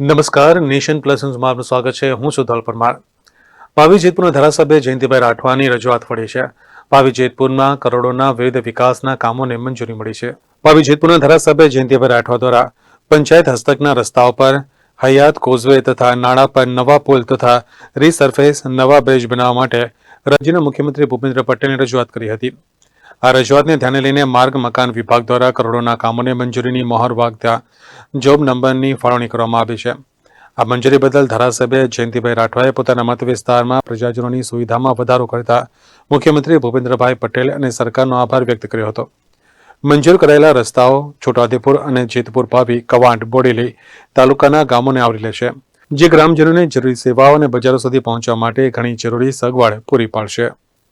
નમસ્કાર, nation plus ન્યૂઝમાં સ્વાગત છે. હું સુધલ પરમાર. પાવી જેતપુરના ધારાસભ્ય જયંતિભાઈ રાઠવાની રજૂઆત પડી છે. પાવી જેતપુરમાં કરોડોના વિવિધ વિકાસના કામોને મંજૂરી મળી છે. પાવી જેતપુરના ધારાસભ્ય જયંતિભાઈ રાઠવા દ્વારા પંચાયત હસ્તકના રસ્તાઓ પર હયાત કોઝવે તથા નાળા પર નવા પુલ તથા રીસર્ફેસ નવા બ્રિજ બનાવવા માટે રાજ્યના મુખ્યમંત્રી ભૂપેન્દ્ર પટેલને રજૂઆત કરી હતી. આ રજૂઆતને ધ્યાને લઈને માર્ગ, મકાન વિભાગ દ્વારા કરોડોના કામોને મંજૂરીની મહોર વાગતા જોબ નંબરની ફાળવણી કરવામાં આવી છે. આ મંજૂરી બદલ ધારાસભ્ય જયંતિભાઈ રાઠવાએ પોતાના મત વિસ્તારમાં પ્રજાજનોની સુવિધામાં વધારો કરતા મુખ્યમંત્રી ભૂપેન્દ્રભાઈ પટેલ અને સરકારનો આભાર વ્યક્ત કર્યો હતો. મંજૂર કરાયેલા રસ્તાઓ છોટાઉદેપુર અને જેતપુર પાવી કવાંટ, બોડેલી તાલુકાના ગામોને આવરી લે છે, જે ગ્રામજનોને જરૂરી સેવાઓ અને બજારો સુધી પહોંચવા માટે ઘણી જરૂરી સગવડ પૂરી પાડશે.